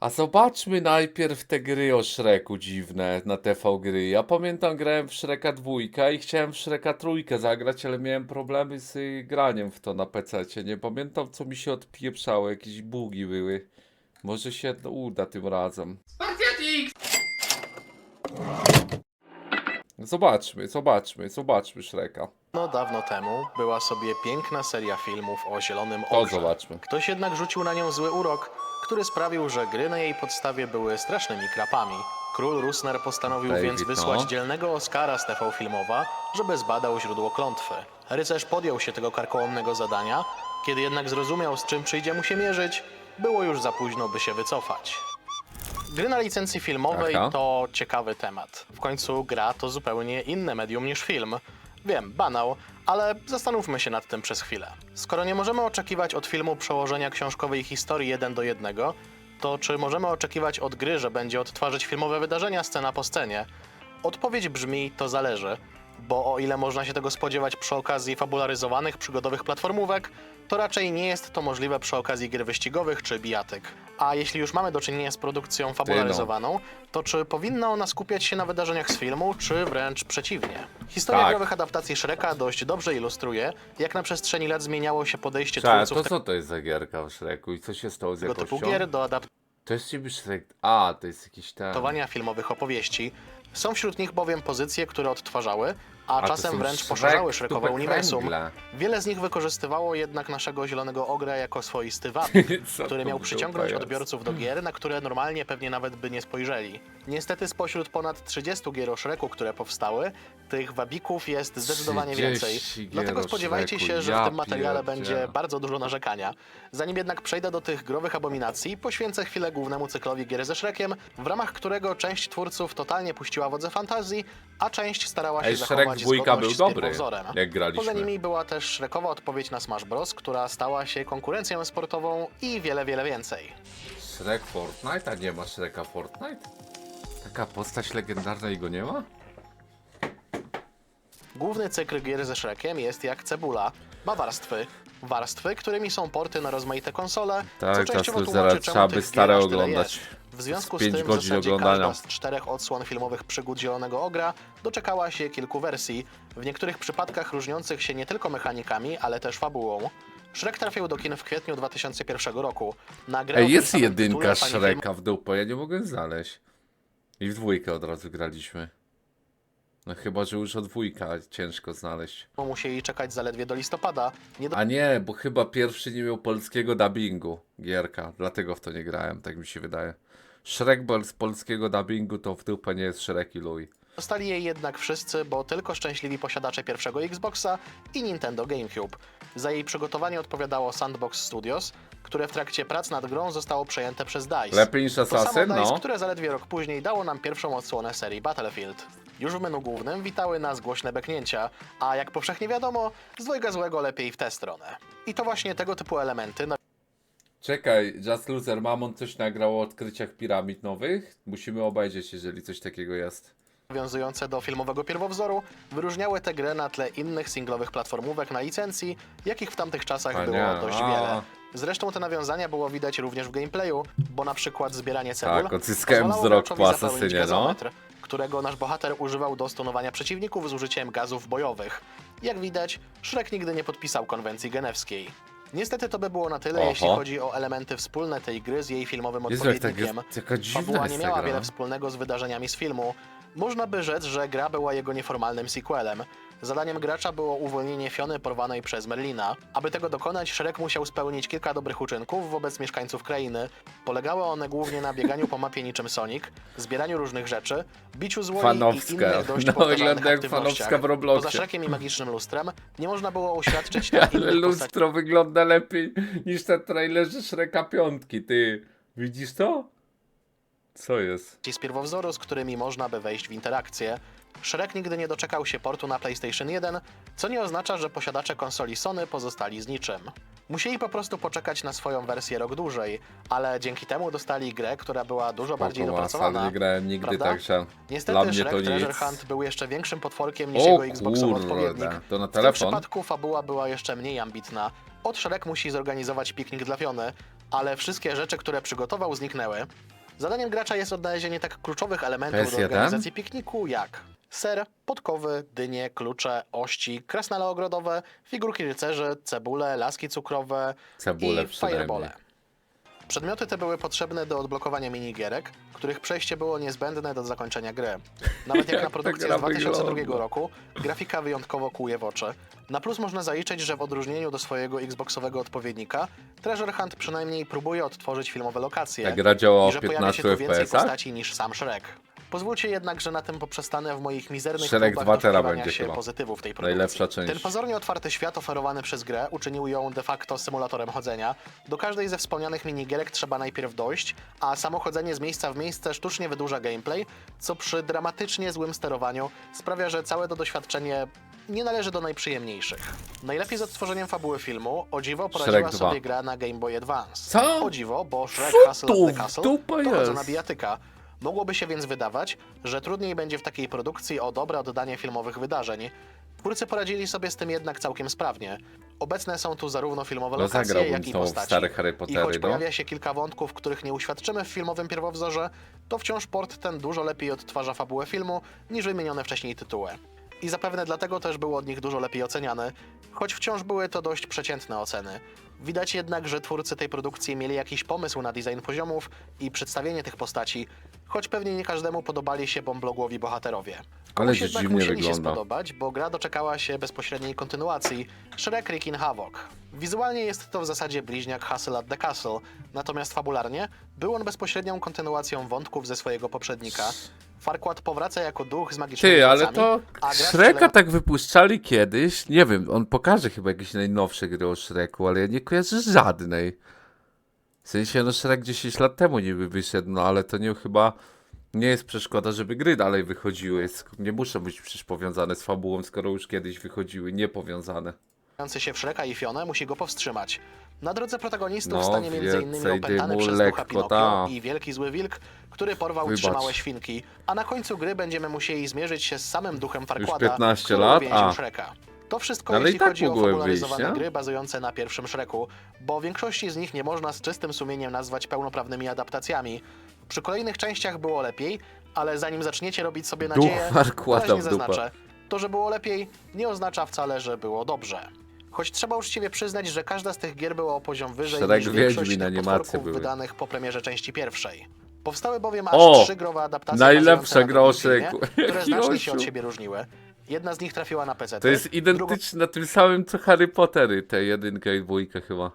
A zobaczmy najpierw te gry o Shreku dziwne na TV gry. Ja pamiętam grałem w Shreka dwójkę i chciałem w Shreka trójkę zagrać, ale miałem problemy z y, graniem w to na PC. Nie pamiętam co mi się odpieprzało, jakieś bugi były. Może się no, uda tym razem. Zobaczmy, zobaczmy, zobaczmy Shreka. No dawno temu była sobie piękna seria filmów o Zielonym To zobaczmy. Ktoś jednak rzucił na nią zły urok, który sprawił, że gry na jej podstawie były strasznymi krapami. Król Rusner postanowił David, więc wysłać no. dzielnego Oscara z TV Filmowa, żeby zbadał źródło klątwy. Rycerz podjął się tego karkołomnego zadania, kiedy jednak zrozumiał, z czym przyjdzie mu się mierzyć, było już za późno, by się wycofać. Gry na licencji filmowej Aha. to ciekawy temat. W końcu gra to zupełnie inne medium niż film. Wiem, banał, ale zastanówmy się nad tym przez chwilę. Skoro nie możemy oczekiwać od filmu przełożenia książkowej historii jeden do jednego, to czy możemy oczekiwać od gry, że będzie odtwarzać filmowe wydarzenia scena po scenie? Odpowiedź brzmi to zależy, bo o ile można się tego spodziewać przy okazji fabularyzowanych przygodowych platformówek, to raczej nie jest to możliwe przy okazji gier wyścigowych czy bijatyk. A jeśli już mamy do czynienia z produkcją fabularyzowaną, to czy powinna ona skupiać się na wydarzeniach z filmu, czy wręcz przeciwnie? Historia Tak. growych adaptacji Shreka dość dobrze ilustruje, jak na przestrzeni lat zmieniało się podejście Cześć, twórców to co to jest za gierka w Shreku i co się stało z tego typu jakością? gier do To jest niby Shrek... A, to jest jakiś ten... adaptowania filmowych opowieści. Są wśród nich bowiem pozycje, które odtwarzały, a, A to czasem są wręcz Shrek- poszerzały Shrekowe tupek uniwersum. Wiele z nich wykorzystywało jednak naszego zielonego ogra jako swoisty wab, Co który to miał w przyciągnąć jest? odbiorców do gier, na które normalnie pewnie nawet by nie spojrzeli. Niestety spośród ponad 30 gier o Shreku, które powstały, tych wabików jest zdecydowanie 30 więcej. gier Dlatego o spodziewajcie Shreku, się, że ja w tym materiale pierdzielę. będzie bardzo dużo narzekania. Zanim jednak przejdę do tych growych abominacji, poświęcę chwilę głównemu cyklowi gier ze Shrekiem, w ramach którego część twórców totalnie puściła wodze fantazji, a część starała się Ej, Shrek zachować dwójka był z dobry, jak graliśmy. Poza nimi była też Shrekowa odpowiedź na Smash Bros., która stała się konkurencją sportową i wiele, wiele więcej. Shrek Fortnite? A nie ma Shreka Fortnite? Taka postać legendarna i go nie ma? Główny cykl gier ze Shrekiem jest jak cebula. Ma warstwy. Warstwy, którymi są porty na rozmaite konsole, Tak, co teraz częściowo to tłumaczy, zaraz czemu trzeba by tych stare aż tyle oglądać. jest. W związku Z z, tym w zasadzie oglądania. każda z czterech odsłon filmowych przygód Zielonego Ogra doczekała się kilku wersji, w niektórych przypadkach różniących się nie tylko mechanikami, ale też fabułą. Shrek trafił do kin w kwietniu 2001 roku. Na grę Ej, jest jedynka Shreka w dupę, ja nie mogę znaleźć. I w dwójkę od razu graliśmy. No chyba, że już od dwójka ciężko znaleźć. filmu musieli czekać zaledwie do listopada. Nie do A nie, bo chyba pierwszy nie miał polskiego dubbingu gierka, dlatego w to nie grałem, tak mi się wydaje. Shrek bez polskiego dubbingu to w dupę nie jest Shrek i Louis. Dostali jej jednak wszyscy, bo tylko szczęśliwi posiadacze pierwszego Xboxa i Nintendo GameCube. Za jej przygotowanie odpowiadało Sandbox Studios, które w trakcie prac nad grą zostało przejęte przez DICE. Lepiej niż to samo Assassin, DICE, no. które zaledwie rok później dało nam pierwszą odsłonę serii Battlefield. Już w menu głównym witały nas głośne beknięcia, a jak powszechnie wiadomo, z dwojga złego lepiej w tę stronę. I to właśnie tego typu elementy Czekaj, Just Loser Mamon coś nagrał o odkryciach piramid nowych? Musimy obejrzeć, jeżeli coś takiego jest. nawiązujące do filmowego pierwowzoru, wyróżniały tę grę na tle innych singlowych platformówek na licencji, jakich w tamtych czasach A było nie, dość a. wiele. Zresztą te nawiązania było widać również w gameplayu, bo na przykład zbieranie cebul Tak, odzyskałem pozwalało wzrok graczowi po zapełnić Asasynie, no. gazometr, którego nasz bohater używał do stunowania przeciwników z użyciem gazów bojowych. Jak widać, Shrek nigdy nie podpisał konwencji genewskiej. Niestety to by było na tyle, Oho. jeśli chodzi o elementy wspólne tej gry z jej filmowym Jezu, jak odpowiednikiem. jest, taka dziwna Fabuła jest nie ta miała gra. wiele wspólnego z wydarzeniami z filmu. Można by rzec, że gra była jego nieformalnym sequelem. Zadaniem gracza było uwolnienie Fiony porwanej przez Merlina. Aby tego dokonać, Shrek musiał spełnić kilka dobrych uczynków wobec mieszkańców krainy. Polegały one głównie na bieganiu po mapie niczym Sonic, zbieraniu różnych rzeczy, biciu złoli i innych dość No, wygląda jak fanowska w Robloxie. Poza Shrekiem i magicznym lustrem nie można było uświadczyć na Ale lustro wygląda lepiej niż te trailerzy Shreka piątki, ty. Widzisz to? Co jest? z pierwowzoru, z którymi można by wejść w interakcję. Shrek nigdy nie doczekał się portu na PlayStation 1, co nie oznacza, że posiadacze konsoli Sony pozostali z niczym. Musieli po prostu poczekać na swoją wersję rok dłużej, ale dzięki temu dostali grę, która była dużo bardziej Spoko, masa, dopracowana. nie grałem nigdy, prawda? także Niestety dla mnie Shrek to Treasure nic. Hunt był jeszcze większym potworkiem niż O jego Xboxowy kurde, odpowiednik. to na W tym telefon? przypadku fabuła była jeszcze mniej ambitna. Od Shrek musi zorganizować piknik dla Fiony, ale wszystkie rzeczy, które przygotował, zniknęły. Zadaniem gracza jest odnalezienie tak kluczowych elementów do PS1? organizacji pikniku jak ser, podkowy, dynie, klucze, ości, krasnale ogrodowe, figurki rycerzy, cebule, laski cukrowe Cebule i przynajmniej. firebole. Przedmioty te były potrzebne do odblokowania minigierek, których przejście było niezbędne do zakończenia gry. Nawet jak Jak na ta produkcję gra z 2002 wygląda? roku, grafika wyjątkowo kłuje w oczy. Na plus można zaliczyć, że w odróżnieniu do swojego Xboxowego odpowiednika, Treasure Hunt przynajmniej próbuje odtworzyć filmowe lokacje Ta gra działa i o że pojawia się 15 tu więcej FPS-ach? postaci niż sam Shrek. Pozwólcie jednak, że na tym poprzestanę w moich mizernych Shrek próbach 2 tera będzie się chyba. pozytywów tej produkcji. Najlepsza część. Ten pozornie otwarty świat oferowany przez grę uczynił ją de facto symulatorem chodzenia. Do każdej ze wspomnianych minigierek trzeba najpierw dojść, a samo chodzenie z miejsca w miejsce sztucznie wydłuża gameplay, co przy dramatycznie złym sterowaniu sprawia, że całe to doświadczenie nie należy do najprzyjemniejszych. Najlepiej z odtworzeniem fabuły filmu, o dziwo, poradziła Shrek 2. sobie gra na Game Boy Advance. Co? O dziwo, bo Shrek Co Hustle tu of the w Castle dupę to chodzona jest? bijatyka. Mogłoby się więc wydawać, że trudniej będzie w takiej produkcji o dobre oddanie filmowych wydarzeń. Twórcy poradzili sobie z tym jednak całkiem sprawnie. Obecne są tu zarówno filmowe No lokacje, jak i postaci. stare Harry I Pottery, choć no. pojawia się kilka wątków, których nie uświadczymy w filmowym pierwowzorze, to wciąż port ten dużo lepiej odtwarza fabułę filmu niż wymienione wcześniej tytuły. I zapewne dlatego też był od nich dużo lepiej oceniany, choć wciąż były to dość przeciętne oceny. Widać jednak, że twórcy tej produkcji mieli jakiś pomysł na design poziomów i przedstawienie tych postaci, choć pewnie nie każdemu podobali się bomblogłowi bohaterowie. Ale że jednak musieli się wygląda. spodobać, bo gra doczekała się bezpośredniej kontynuacji Shrek Rick Havoc. Wizualnie jest to w zasadzie bliźniak Hustle at the Castle, natomiast fabularnie był on bezpośrednią kontynuacją wątków ze swojego poprzednika. Farquaad powraca jako duch z magicznymi Ty, ale to a Shreka tak wypuszczali kiedyś. Nie wiem, on pokaże chyba jakieś najnowsze gry o Shreku, ale ja nie kojarzę żadnej. W sensie, no Shrek 10 lat temu niby wyszedł, no ale to nie chyba nie jest przeszkoda, żeby gry dalej wychodziły. Nie muszą być przecież powiązane z fabułą, skoro już kiedyś wychodziły niepowiązane. Wcielający się w Shreka i Fionę musi go powstrzymać. Na drodze protagonistów No, stanie m.in. więcej opętany dymu, przez lekko, ducha Pinokio ta. i wielki zły wilk, który porwał Wybacz. trzy małe świnki, a na końcu gry będziemy musieli zmierzyć się z samym duchem Farquada, 15 który lat? uwięził A. Shreka. To wszystko Ale jeśli i tak chodzi o mogły popularyzowane wyjść, nie? gry bazujące na pierwszym Shreku, bo większości z nich nie można z czystym sumieniem nazwać pełnoprawnymi adaptacjami. Przy kolejnych częściach było lepiej, ale zanim zaczniecie robić sobie Duch nadzieję, Farquada wyraźnie w dupę. zaznaczę, to, że było lepiej, nie oznacza wcale, że było dobrze. Choć trzeba uczciwie przyznać, że każda z tych gier była o poziom wyżej Shrek niż większość Wiedźmin, animacje potworków były. wydanych po premierze części pierwszej. Powstały bowiem aż O! trzy growe adaptacje Najlepsza bazujące na filmie, Shreku. które znacznie się od osioł. siebie różniły. Jedna z nich trafiła na PC. To jest identyczne na tym samym co Harry Pottery, te jedynka i dwójka chyba.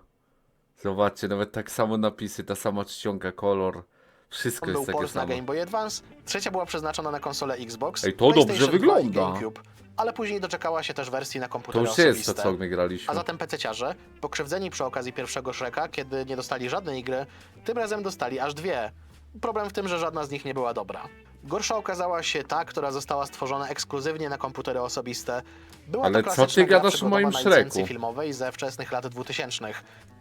Zobaczcie, nawet tak samo napisy, ta sama czcionka, kolor. Wszystko był jest takie port na samo. Game Boy Advance, trzecia była przeznaczona na konsolę Xbox, Ej, to dobrze PlayStation 2 i wygląda. GameCube, ale później doczekała się też wersji na To komputery już jest to, osobiste. co my graliśmy. A zatem PC-ciarze, pokrzywdzeni przy okazji pierwszego Shreka, kiedy nie dostali żadnej gry, tym razem dostali aż dwie. Problem w tym, że żadna z nich nie była dobra. Gorsza okazała się ta, która została stworzona ekskluzywnie na komputery osobiste. Była Ale to co klasyczna ty gra gadasz o moim na Shreku? filmowej ze wczesnych lat 2000.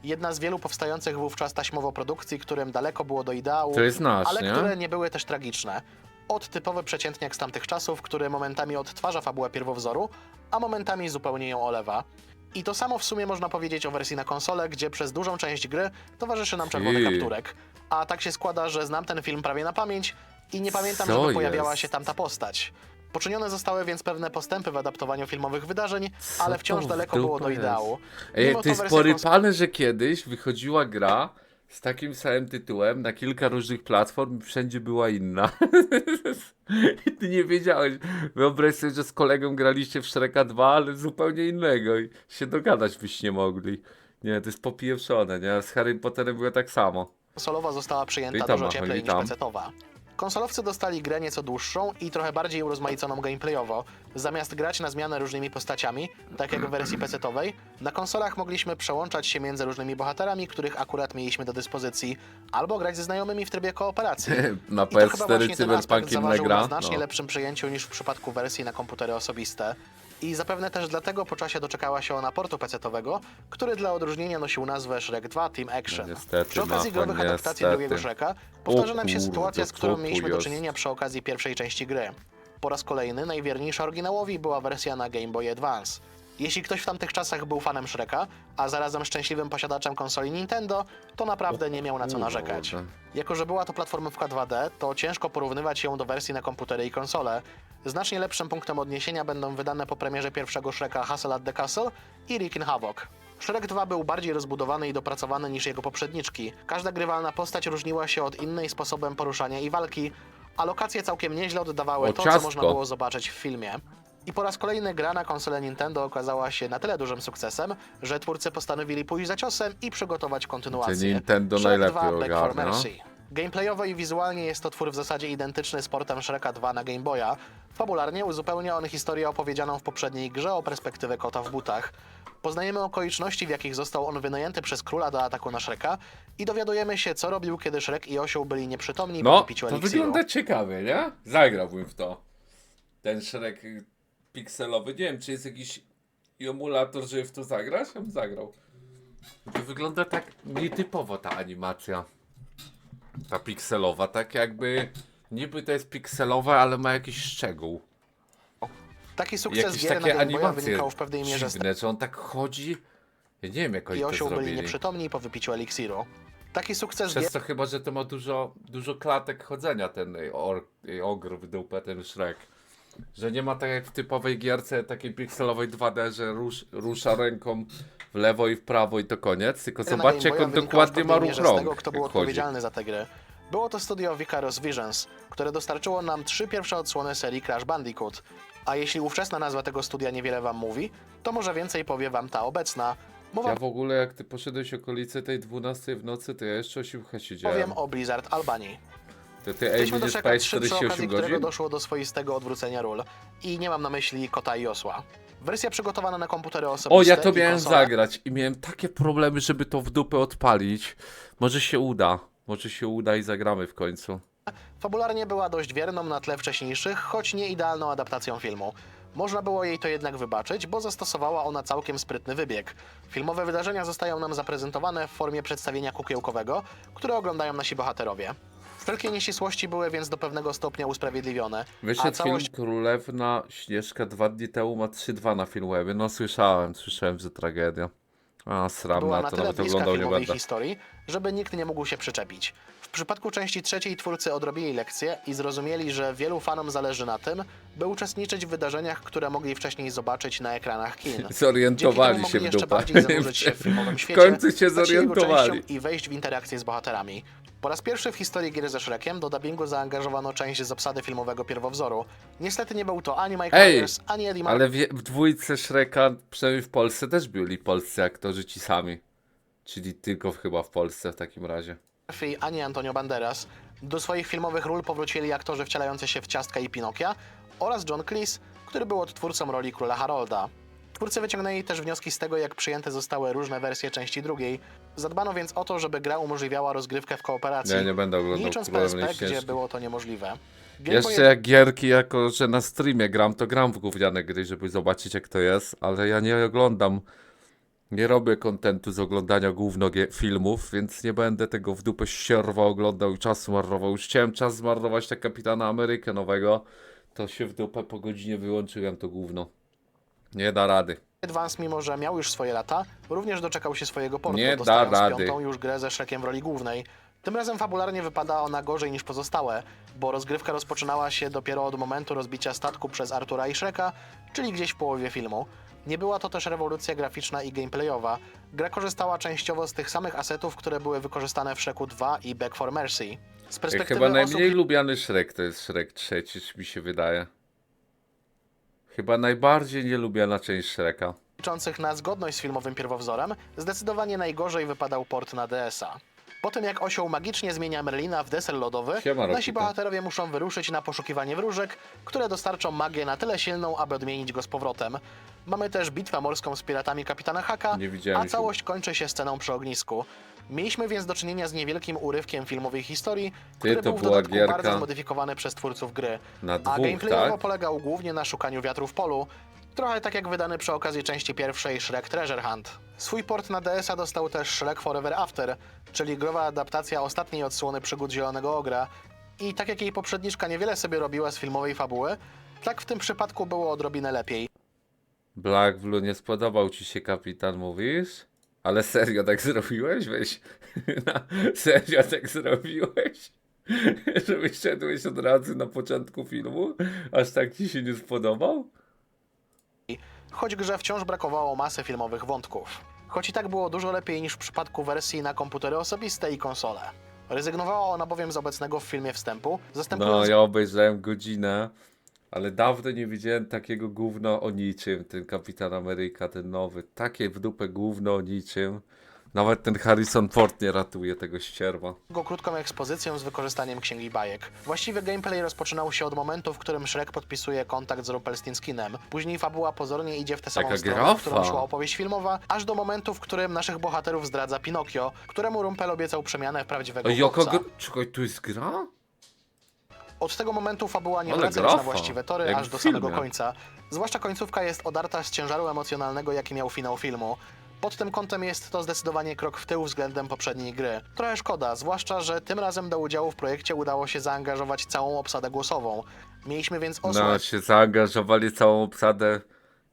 Jedna z wielu powstających wówczas taśmowo produkcji, którym daleko było do ideału, To jest nasz, ale nie? które nie były też tragiczne. Od typowy przeciętniak z tamtych czasów, który momentami odtwarza fabułę pierwowzoru, a momentami zupełnie ją olewa. I to samo w sumie można powiedzieć o wersji na konsolę, gdzie przez dużą część gry towarzyszy nam czerwony kapturek. A tak się składa, że znam ten film prawie na pamięć i nie pamiętam, Co żeby pojawiała jest? się tamta postać. Poczynione zostały więc pewne postępy w adaptowaniu filmowych wydarzeń, Co ale wciąż to w daleko było do jest? ideału. Ej, Mimo to jest wersja kons- porypane, że kiedyś wychodziła gra z takim samym tytułem na kilka różnych platform i wszędzie była inna. I ty nie wiedziałeś. Wyobraź sobie, że z kolegą graliście w Shreka 2, ale zupełnie innego i się dogadać byście nie mogli. Nie, to jest popieprzone, nie? Z Harry Potterem było tak samo. konsolowa została przyjęta Witam, dużo cieplej niż witam. pecetowa. Konsolowcy dostali grę nieco dłuższą i trochę bardziej urozmaiconą gameplayowo. Zamiast grać na zmianę różnymi postaciami, tak jak w wersji pecetowej, na konsolach mogliśmy przełączać się między różnymi bohaterami, których akurat mieliśmy do dyspozycji, albo grać ze znajomymi w trybie kooperacji. Na I to chyba PS4 właśnie ten aspekt Cyberpunk inna zaważył gra. na znacznie No. lepszym przyjęciu niż w przypadku wersji na komputery osobiste. I zapewne też dlatego po czasie doczekała się ona portu PC-owego, który dla odróżnienia nosił nazwę Shrek 2 Team Action. No niestety, Przy okazji Machel, growych adaptacji niestety. drugiego Shreka powtarza nam się kurde, sytuacja, z co którą tu mieliśmy do jest? czynienia przy okazji pierwszej części gry. Po raz kolejny najwierniejsza oryginałowi była wersja na Game Boy Advance. Jeśli ktoś w tamtych czasach był fanem Shreka, a zarazem szczęśliwym posiadaczem konsoli Nintendo, to naprawdę nie miał na co narzekać. Jako, że była to platformówka 2D, to ciężko porównywać ją do wersji na komputery i konsole. Znacznie lepszym punktem odniesienia będą wydane po premierze pierwszego Shreka Hustle at the Castle i Rick in Havoc. Shrek 2 był bardziej rozbudowany i dopracowany niż jego poprzedniczki. Każda grywalna postać różniła się od innej sposobem poruszania i walki, a lokacje całkiem nieźle oddawały O, to, co ciastko. można było zobaczyć w filmie. I po raz kolejny gra na konsolę Nintendo okazała się na tyle dużym sukcesem, że twórcy postanowili pójść za ciosem i przygotować kontynuację. Czyli Nintendo Shrek najlepiej 2 Back for ogarnia. Mercy. Gameplayowo i wizualnie jest to twór w zasadzie identyczny z portem Shreka 2 na Game Boya. Fabularnie uzupełnia on historię opowiedzianą w poprzedniej grze o perspektywę kota w butach. Poznajemy okoliczności, w jakich został on wynajęty przez króla do ataku na Shreka i dowiadujemy się, co robił, kiedy Shrek i osioł byli nieprzytomni po No, to eliksiru. wygląda ciekawie, nie? Zagrałbym w to. Ten szereg pikselowy. Nie wiem, czy jest jakiś emulator, żeby w to zagrać? Ja bym zagrał. To wygląda tak nietypowo ta animacja. Ta pikselowa, tak jakby niby to jest pikselowe, ale ma jakiś szczegół. Taki sukces Jakieś gier na takie Game Boya animacje wynikał w pewnej mierze z dziwne, że on tak chodzi. Ja nie wiem jak oni i to osioł byli zrobili. nieprzytomni po wypiciu eliksiru. Taki sukces Przez gier to chyba, że to ma dużo, dużo klatek chodzenia ten y, or, y, ogr w dupę, ten Shrek. Że nie ma tak jak w typowej gierce takiej pikselowej 2D, że rusz, rusza ręką w lewo i w prawo i to koniec. Tylko na zobaczcie jak Game on Boya wynikał dokładnie ma ruch mierze z rąk. tego, kto był jak chodzi. odpowiedzialny za tę grę. Było to studio Vicarious Visions, które dostarczyło nam trzy pierwsze odsłony serii Crash Bandicoot. A jeśli ówczesna nazwa tego studia niewiele wam mówi, to może więcej powie wam ta obecna. Mowa Ja w ogóle jak ty poszedłeś okolice tej 12 w nocy, to ja jeszcze o siłkę siedziałem. powiem o Blizzard Albanii. To ty ej, Chcieliśmy będziesz doczekać spać trzy przy okazji 48 którego godzin? doszło do swoistego odwrócenia ról. I nie mam na myśli kota i osła. Wersja przygotowana na komputery osobiste O, ja to i miałem konsole. zagrać i miałem takie problemy, żeby to w dupę odpalić. Może się uda. Może się uda i zagramy w końcu. Fabularnie była dość wierną na tle wcześniejszych, choć nie idealną adaptacją filmu. Można było jej to jednak wybaczyć, bo zastosowała ona całkiem sprytny wybieg. Filmowe wydarzenia zostają nam zaprezentowane w formie przedstawienia kukiełkowego, które oglądają nasi bohaterowie. Wszelkie nieścisłości były więc do pewnego stopnia usprawiedliwione, Wyszedł całość film Królewna Śnieżka dwa dni temu, ma 3-2 na Filmwebie. No słyszałem, słyszałem, że tragedia. A, sram była na to, nawet oglądał nie będę. historii, żeby nikt nie mógł się przyczepić. W przypadku części trzeciej twórcy odrobili lekcję i zrozumieli, że wielu fanom zależy na tym, by uczestniczyć w wydarzeniach, które mogli wcześniej zobaczyć na ekranach kin. Zorientowali się w jeszcze bardziej zanurzyć się w filmowym W świecie, końcu się zorientowali. i wejść w interakcję z bohaterami. Po raz pierwszy w historii gier ze Shrekiem do dubbingu zaangażowano część z obsady filmowego pierwowzoru. Niestety nie był to ani Mike Ej, Myers, ani Eddie Ale w, w dwójce Shreka, przynajmniej w Polsce, też byli polscy aktorzy ci sami. Czyli tylko w- chyba w Polsce w takim razie. Murphy ani Antonio Banderas. Do swoich filmowych ról powrócili aktorzy wcielający się w Ciastka i Pinokia oraz John Cleese, który był odtwórcą roli króla Harolda. Twórcy wyciągnęli też wnioski z tego, jak przyjęte zostały różne wersje części drugiej. Zadbano więc o to, żeby gra umożliwiała rozgrywkę w kooperacji, Nie, nie będę oglądał licząc Królewnej PSP, gdzie Ścieżki. było to niemożliwe. Game Jeszcze Boy- jak gierki, jako że na streamie gram, to gram w gówniane gry, żeby zobaczyć jak to jest, ale ja nie oglądam, nie robię kontentu z oglądania gówno gie- filmów, więc nie będę tego w dupę ścierwa oglądał i czasu marnował. Już chciałem czas zmarnować na Kapitana Amerykę nowego, to się w dupę po godzinie wyłączyłem to gówno. Nie da rady. Advance, mimo że miał już swoje lata, również doczekał się swojego portu, Nie da dostając rady. piątą już grę ze Shrekiem w roli głównej. Tym razem fabularnie wypada ona gorzej niż pozostałe, bo rozgrywka rozpoczynała się dopiero od momentu rozbicia statku przez Artura i Shreka, czyli gdzieś w połowie filmu. Nie była to też rewolucja graficzna i gameplayowa. Gra korzystała częściowo z tych samych asetów, które były wykorzystane w Shreku 2 i Back for Mercy. Z perspektywy chyba osób najmniej lubiany Shrek to jest Shrek trzeci, czy mi się wydaje. Chyba najbardziej nielubiana część Shreka. liczących na zgodność z filmowym pierwowzorem, zdecydowanie najgorzej wypadał port na DS-a. Po tym jak osioł magicznie zmienia Merlina w deser lodowy, Siema, nasi bohaterowie muszą wyruszyć na poszukiwanie wróżek, które dostarczą magię na tyle silną, aby odmienić go z powrotem. Mamy też bitwę morską z piratami kapitana Haka, Nie widziałem a się. całość kończy się sceną przy ognisku. Mieliśmy więc do czynienia z niewielkim urywkiem filmowej historii, który to był w była dodatku gierka bardzo zmodyfikowany przez twórców gry. Na A dwóch, gameplayowo tak? polegał głównie na szukaniu wiatru w polu, trochę tak jak wydany przy okazji części pierwszej Shrek Treasure Hunt. Swój port na DS-a dostał też Shrek Forever After, czyli growa adaptacja ostatniej odsłony przygód Zielonego Ogra. I tak jak jej poprzedniczka niewiele sobie robiła z filmowej fabuły, tak w tym przypadku było odrobinę lepiej. Black Blue nie spodobał ci się kapitan, mówisz? Ale serio tak zrobiłeś? Weź. Na, serio tak zrobiłeś? Że wyszedłeś od razu na początku filmu? Aż tak ci się nie spodobał? choć grze wciąż brakowało masy filmowych wątków. Choć i tak było dużo lepiej niż w przypadku wersji na komputery osobiste i konsole. Rezygnowała ona bowiem z obecnego w filmie wstępu, No, zastępując ja obejrzałem godzinę, ale dawno nie widziałem takiego gówna o niczym, ten Kapitan Ameryka, ten nowy. Takie w dupę gówno o niczym. Nawet ten Harrison Ford nie ratuje tego ścierwa. go krótką ekspozycją z wykorzystaniem księgi bajek. Właściwy gameplay rozpoczynał się od momentu, w którym Shrek podpisuje kontakt z Rumpelstiltskinem. Później fabuła pozornie idzie w tę samą Taka stronę, grafa. w którą szła opowieść filmowa, aż do momentu, w którym naszych bohaterów zdradza Pinokio, któremu Rumpel obiecał przemianę w prawdziwego A jaka chłopca. gra... Czekaj, tu jest gra? Od tego momentu fabuła nie Ale wraca już na właściwe tory, jak aż w do filmie. samego końca. Zwłaszcza końcówka jest odarta z ciężaru emocjonalnego, jaki miał finał filmu. Pod tym kątem jest to zdecydowanie krok w tył względem poprzedniej gry. Trochę szkoda, zwłaszcza, że tym razem do udziału w projekcie udało się zaangażować całą obsadę głosową. Mieliśmy więc No, osłać się zaangażowali całą obsadę,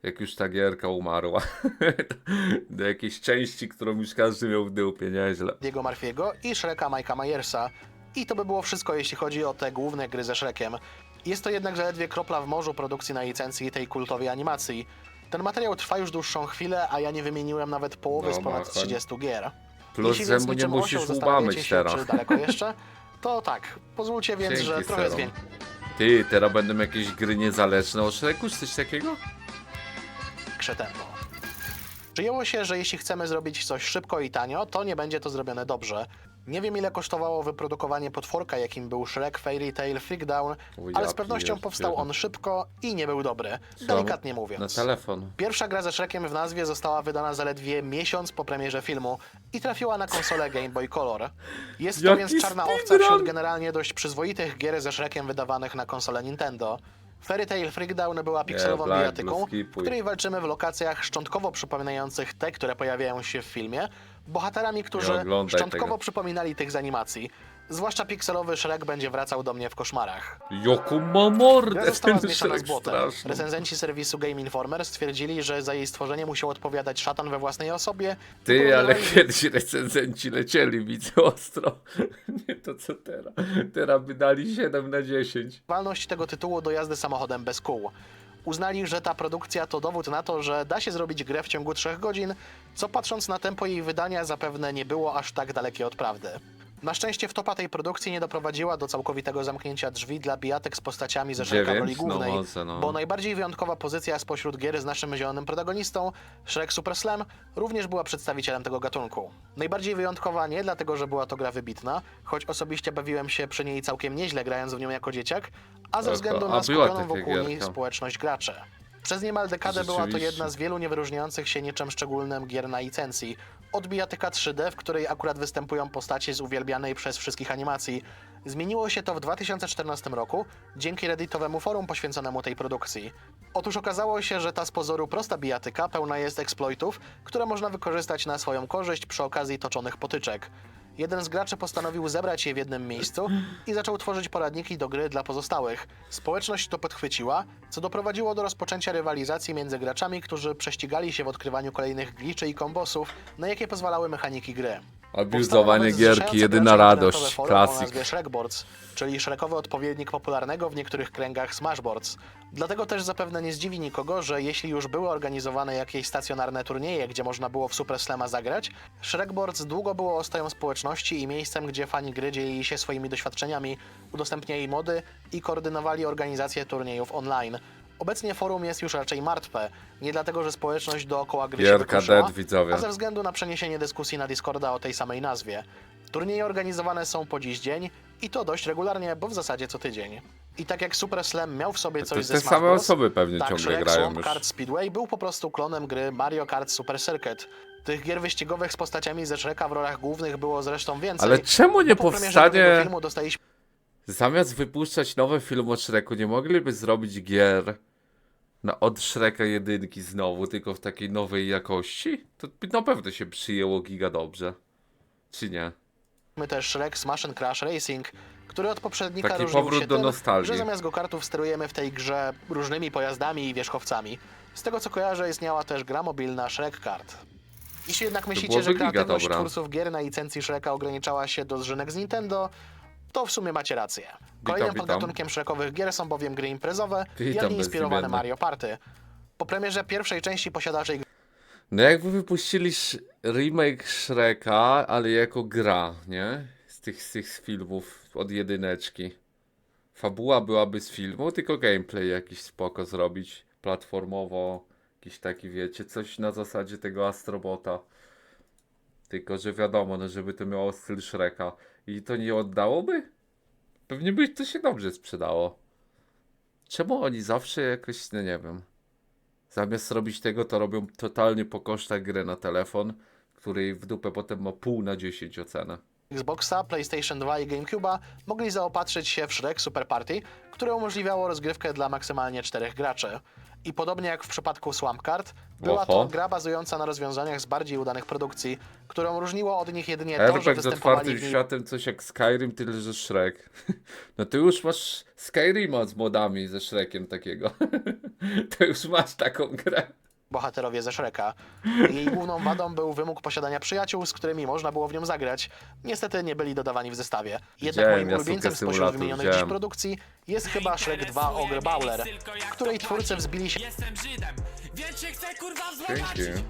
jak już ta gierka umarła. Do jakiejś części, którą już każdy miał w dupie, nieźle. Diego Murphy'ego i Shreka Mike'a Myersa. I to by było wszystko, jeśli chodzi o te główne gry ze Shrekiem. Jest to jednak zaledwie kropla w morzu produkcji na licencji tej kultowej animacji. Ten materiał trwa już dłuższą chwilę, a ja nie wymieniłem nawet połowy No, z ponad machań. 30 gier. Plus, Jeśli więc mu nie niczym musisz osioł łba zastanawiacie myć się, teraz. czy daleko jeszcze, to tak, pozwólcie więc, Dzięki, że trochę Sero. Ty, teraz będą jakieś gry niezależne o Shreku, czy coś takiego? większe tempo. Przyjęło się, że jeśli chcemy zrobić coś szybko i tanio, to nie będzie to zrobione dobrze. Nie wiem ile kosztowało wyprodukowanie potworka, jakim był Shrek Fairy Tail Freakdown, ale z pewnością powstał on szybko i nie był dobry, delikatnie Na mówiąc. telefon. Pierwsza gra ze Shrekiem w nazwie została wydana zaledwie miesiąc po premierze filmu i trafiła na konsolę Game Boy Color. Jest to Jaki więc czarna owca wśród generalnie dość przyzwoitych gier ze Shrekiem wydawanych na konsolę Nintendo. Fairy Tail Freakdown była pikselową bijatyką, Blue, w której walczymy w lokacjach szczątkowo przypominających te, które pojawiają się w filmie, bohaterami, którzy oglądaj szczątkowo tego. przypominali tych z animacji. Zwłaszcza pikselowy Shrek będzie wracał do mnie w koszmarach. Jaką ma mordę Gra została ten zmieszana z Shrek błotem. straszny. Recenzenci serwisu Game Informer stwierdzili, że za jej stworzenie musiał odpowiadać szatan we własnej osobie. Ty, ale kiedyś recenzenci lecieli widzę ostro. Nie to co teraz. Teraz by dali 7 na 10. walność tego tytułu do jazdy samochodem bez kół. Uznali, że ta produkcja to dowód na to, że da się zrobić grę w ciągu 3 godzin, co patrząc na tempo jej wydania zapewne nie było aż tak dalekie od prawdy. Na szczęście wtopa tej produkcji nie doprowadziła do całkowitego zamknięcia drzwi dla bijatek z postaciami ze Shreka w roli Dziewięć? No, głównej, może, no. bo najbardziej wyjątkowa pozycja spośród gier z naszym zielonym protagonistą, Shrek Super Slam, również była przedstawicielem tego gatunku. Najbardziej wyjątkowa nie dlatego, że była to gra wybitna, choć osobiście bawiłem się przy niej całkiem nieźle grając w nią jako dzieciak, a ze Oko. względu A na była skupioną taka wokół niej gierka. społeczność graczy. Przez niemal dekadę była to Rzeczywiście. jedna z wielu niewyróżniających się niczym szczególnym gier na licencji. Od bijatyka 3D, w której akurat występują postacie z uwielbianej przez wszystkich animacji. Zmieniło się to w 2014 roku dzięki redditowemu forum poświęconemu tej produkcji. Otóż okazało się, że ta z pozoru prosta bijatyka pełna jest exploitów, które można wykorzystać na swoją korzyść przy okazji toczonych potyczek. Jeden z graczy postanowił zebrać je w jednym miejscu i zaczął tworzyć poradniki do gry dla pozostałych. Społeczność to podchwyciła, co doprowadziło do rozpoczęcia rywalizacji między graczami, którzy prześcigali się w odkrywaniu kolejnych gliczy i kombosów, na jakie pozwalały mechaniki gry. Abuzowanie Powstało gierki, jedyna radość. nazwie Shrekboards, czyli Shrekowy odpowiednik popularnego w niektórych kręgach Smashboards. Dlatego też zapewne nie zdziwi nikogo, że jeśli już były organizowane jakieś stacjonarne turnieje, gdzie można było w Super Slama zagrać, Shrekboards długo było ostoją społeczności i miejscem, gdzie fani gry dzielili się swoimi doświadczeniami, udostępniali mody i koordynowali organizację turniejów online. Obecnie forum jest już raczej martwe, nie dlatego, że społeczność dookoła gry się Gierka wykruszyła, dead, widzowie. a ze względu na przeniesienie dyskusji na Discorda o tej samej nazwie. Turnieje organizowane są po dziś dzień i to dość regularnie, bo w zasadzie co tydzień. I tak jak Super Slam miał w sobie To coś ze te Smash same Bros, osoby pewnie tak ciągle Shrek grają Swamp już. Kart Speedway był po prostu klonem gry Mario Kart Super Circuit. Tych gier wyścigowych z postaciami ze Shreka w rolach głównych było zresztą więcej. Ale czemu nie po premierze powstanie... filmu dostaliśmy Zamiast wypuszczać nowy film o Shreku, nie mogliby zrobić gier na od Shreka jedynki znowu, tylko w takiej nowej jakości? To na pewno się przyjęło giga dobrze. Czy nie? też Shrek Smash and Crash Racing, który od poprzednika Taki różnił powrót się do tym, nostalgii. że zamiast go-kartów sterujemy w tej grze różnymi pojazdami i wierzchowcami. Z tego co kojarzę, istniała też gra mobilna Shrek Card. Jeśli jednak myślicie, byłoby że giga kreatywność dobra. twórców gier na licencji Shreka ograniczała się do zżynek z Nintendo, to w sumie macie rację. Kolejnym witam. podgatunkiem Shrekowych gier są bowiem gry imprezowe, Witam, jak i inspirowane bezimienny. Mario Party. Po premierze pierwszej części posiadacze No jakby wypuścili sz- remake Shreka, ale jako gra, nie? Z tych, z tych filmów od jedyneczki. Fabuła byłaby z filmu, tylko gameplay jakiś spoko zrobić. Platformowo, jakiś taki wiecie, coś na zasadzie tego Astrobota. Tylko, że wiadomo, no żeby to miało styl Shreka. I to nie oddałoby? Pewnie by to się dobrze sprzedało. Czemu oni zawsze jakoś, no nie wiem. Zamiast robić tego, to robią totalnie po kosztach grę na telefon, której w dupę potem ma pół na 10 ocenę. Xboxa, PlayStation 2 i GameCube'a mogli zaopatrzyć się w Shrek Super Party, które umożliwiało rozgrywkę dla maksymalnie czterech graczy. I podobnie jak w przypadku Swamp Card, była to Oho. gra bazująca na rozwiązaniach z bardziej udanych produkcji, którą różniło od nich jedynie to, że RPG z występowali otwartym w niej światem, coś jak Skyrim, tyle że Shrek. No ty już masz Skyrima z modami, ze Shrekiem takiego. To już masz taką grę. Bohaterowie ze Shreka. Jej główną wadą był wymóg posiadania przyjaciół, z którymi można było w nią zagrać. Niestety nie byli dodawani w zestawie. Jednak Widziałem, moim ulubieńcem spośród Simulator, wymienionych widziałem. dziś produkcji jest chyba Shrek 2 Ogre Bowler, w której twórcy wzbili się Jestem Żydem, więc się chcę kurwa wzbogacić. Dzięki.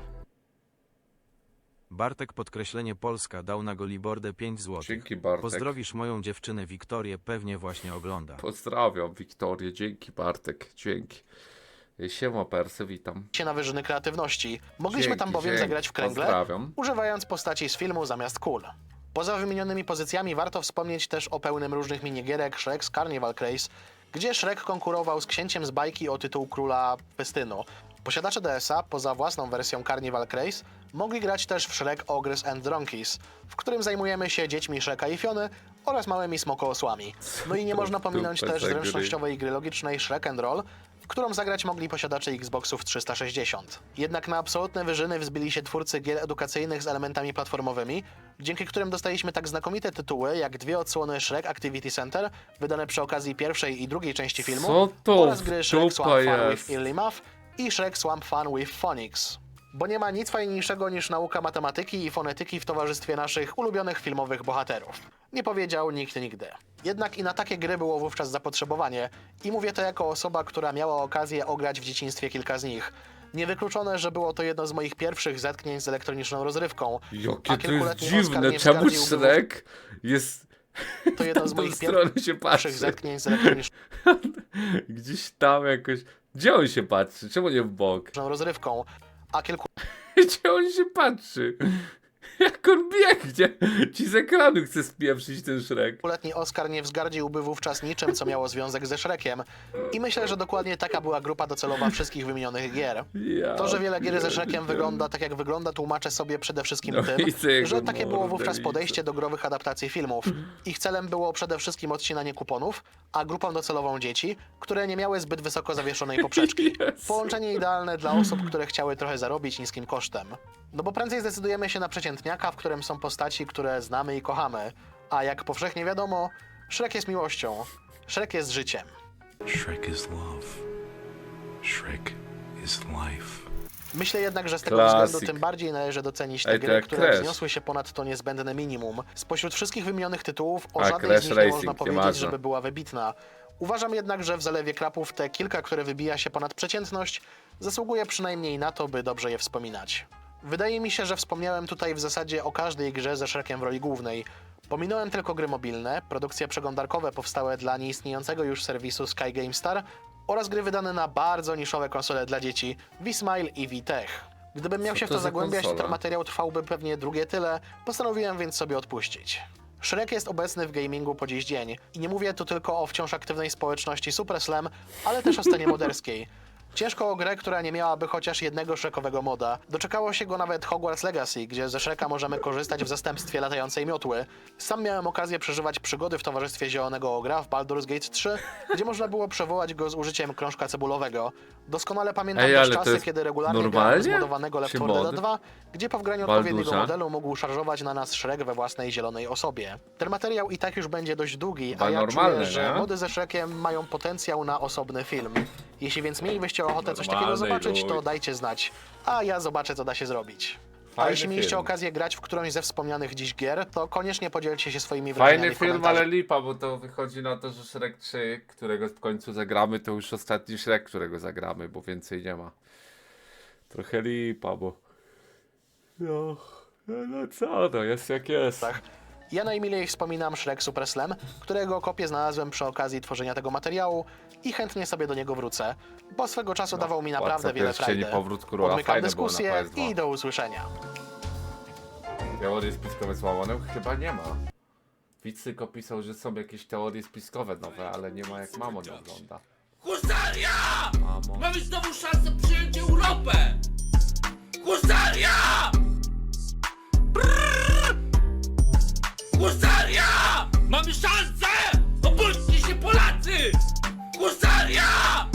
Bartek podkreślenie Polska dał na Golibordę 5 zł. Dzięki Bartek. Pozdrowisz moją dziewczynę Wiktorię, pewnie właśnie ogląda. Pozdrawiam Wiktorię, dzięki Bartek, dzięki. Siema Persy, witam. się na wyżyny kreatywności. Mogliśmy Dzięki, tam bowiem dzięki. zagrać w kręgle, Pozdrawiam. używając postaci z filmu zamiast kul. Poza wymienionymi pozycjami warto wspomnieć też o pełnym różnych minigierek Shrek's Carnival Craze, gdzie Shrek konkurował z księciem z bajki o tytuł króla festynu. Posiadacze DS-a, poza własną wersją Carnival Craze, mogli grać też w Shrek Ogres and Donkeys, w którym zajmujemy się dziećmi Shreka i Fiony oraz małymi smokoosłami. No i nie można pominąć też gry. zręcznościowej gry logicznej Shrek and Roll, którą zagrać mogli posiadacze Xboxów 360. Jednak na absolutne wyżyny wzbili się twórcy gier edukacyjnych z elementami platformowymi, dzięki którym dostaliśmy tak znakomite tytuły jak dwie odsłony Shrek Activity Center, wydane przy okazji pierwszej i drugiej części filmu, Co to oraz gry Shrek Swamp Fun with Early Math i Shrek Swamp Fun with Phonics. Bo nie ma nic fajniejszego niż nauka matematyki i fonetyki w towarzystwie naszych ulubionych filmowych bohaterów. Nie powiedział nikt nigdy. Jednak i na takie gry było wówczas zapotrzebowanie i mówię to jako osoba, która miała okazję ograć w dzieciństwie kilka z nich. Niewykluczone, że było to jedno z moich pierwszych zetknięć z elektroniczną rozrywką. Jakie to jest dziwne, czemu Shrek jest... To jedno z moich pierwszych zetknięć z elektroniczną Gdzieś tam jakoś... Gdzie on się patrzy? Czemu nie w bok? rozrywką. A kilku Gdzie on się patrzy? Jak on biegnie? Ci z ekranu chce spieprzyć ten Shrek. Letni Oskar nie wzgardziłby wówczas niczym, co miało związek ze Shrekiem. I myślę, że dokładnie taka była grupa docelowa wszystkich wymienionych gier. Ja To, że wiele gier ze pierdzielę. Shrekiem wygląda tak jak wygląda, tłumaczę sobie przede wszystkim No tym, jego że takie było mordę, wówczas widzę. podejście do growych adaptacji filmów. Ich celem było przede wszystkim odcinanie kuponów, a grupą docelową dzieci, które nie miały zbyt wysoko zawieszonej poprzeczki. Jezu. Połączenie idealne dla osób, które chciały trochę zarobić niskim kosztem. No bo prędzej zdecydujemy się na w którym są postaci, które znamy i kochamy. A jak powszechnie wiadomo, Shrek jest miłością. Shrek jest życiem. Shrek is love. Shrek is life. Myślę jednak, że z tego Klasyk. względu tym bardziej należy docenić te Ej, to gry, jak które Crash. wzniosły się ponad to niezbędne minimum. Spośród wszystkich wymienionych tytułów o A, żadnej Crash z nich Racing, nie można powiedzieć, żeby była wybitna. Uważam jednak, że w Zalewie Krapów te kilka, które wybija się ponad przeciętność, zasługuje przynajmniej na to, by dobrze je wspominać. Wydaje mi się, że wspomniałem tutaj w zasadzie o każdej grze ze Shrekiem w roli głównej. Pominąłem tylko gry mobilne, produkcje przeglądarkowe powstałe dla nieistniejącego już serwisu Sky GameStar oraz gry wydane na bardzo niszowe konsole dla dzieci V-Smile i V-Tech. Gdybym miał Co się w to to za zagłębiać, konsola? ten materiał trwałby pewnie drugie tyle, postanowiłem więc sobie odpuścić. Shrek jest obecny w gamingu po dziś dzień i nie mówię tu tylko o wciąż aktywnej społeczności Super Slam, ale też o scenie moderskiej. Ciężko o grę, która nie miałaby chociaż jednego Shrekowego moda. Doczekało się go nawet Hogwarts Legacy, gdzie ze Shreka możemy korzystać w zastępstwie latającej miotły. Sam miałem okazję przeżywać przygody w towarzystwie Zielonego Ogra w Baldur's Gate 3, gdzie można było przewołać go z użyciem krążka cebulowego. Doskonale pamiętam Ej, też ale to czasy, jest kiedy regularnie grałem normalnie? zmodowanego Left Czy 4 Dead mod? 2, gdzie po wgraniu Baldurza? odpowiedniego modelu mógł szarżować na nas Shrek we własnej zielonej osobie. Ten materiał i tak już będzie dość długi, Chyba a ja normalne, czuję, że nie? mody ze Shrekiem mają potencjał na osobny film. Jeśli więc mielibyście ochotę coś takiego zobaczyć, to luj. dajcie znać, a ja zobaczę, co da się zrobić. A Fajny jeśli mieliście film. okazję grać w którąś ze wspomnianych dziś gier, to koniecznie podzielcie się swoimi wrażeniami Fajny w film, ale lipa, bo to wychodzi na to, że Shrek 3, którego w końcu zagramy, to już ostatni Shrek, którego zagramy, bo więcej nie ma. Trochę lipa, bo... No, no co, no jest jak jest. Tak. Ja najmilej wspominam Shrek Super Slam, którego kopię znalazłem przy okazji tworzenia tego materiału i chętnie sobie do niego wrócę, bo swego czasu dawał mi naprawdę wiele frajdy. Powrót Króla, Odmykam fajne było na dyskusję PS2. i do usłyszenia. Teorie spiskowe z Mamonem? Chyba nie ma. Wicyk opisał, że są jakieś teorie spiskowe nowe, ale nie ma jak Mamon ogląda. Husaria! Mamo. Mamy znowu szansę przyjąć Europę! Husaria! Mamy szansę! Obudźcie się Polacy! Husaria!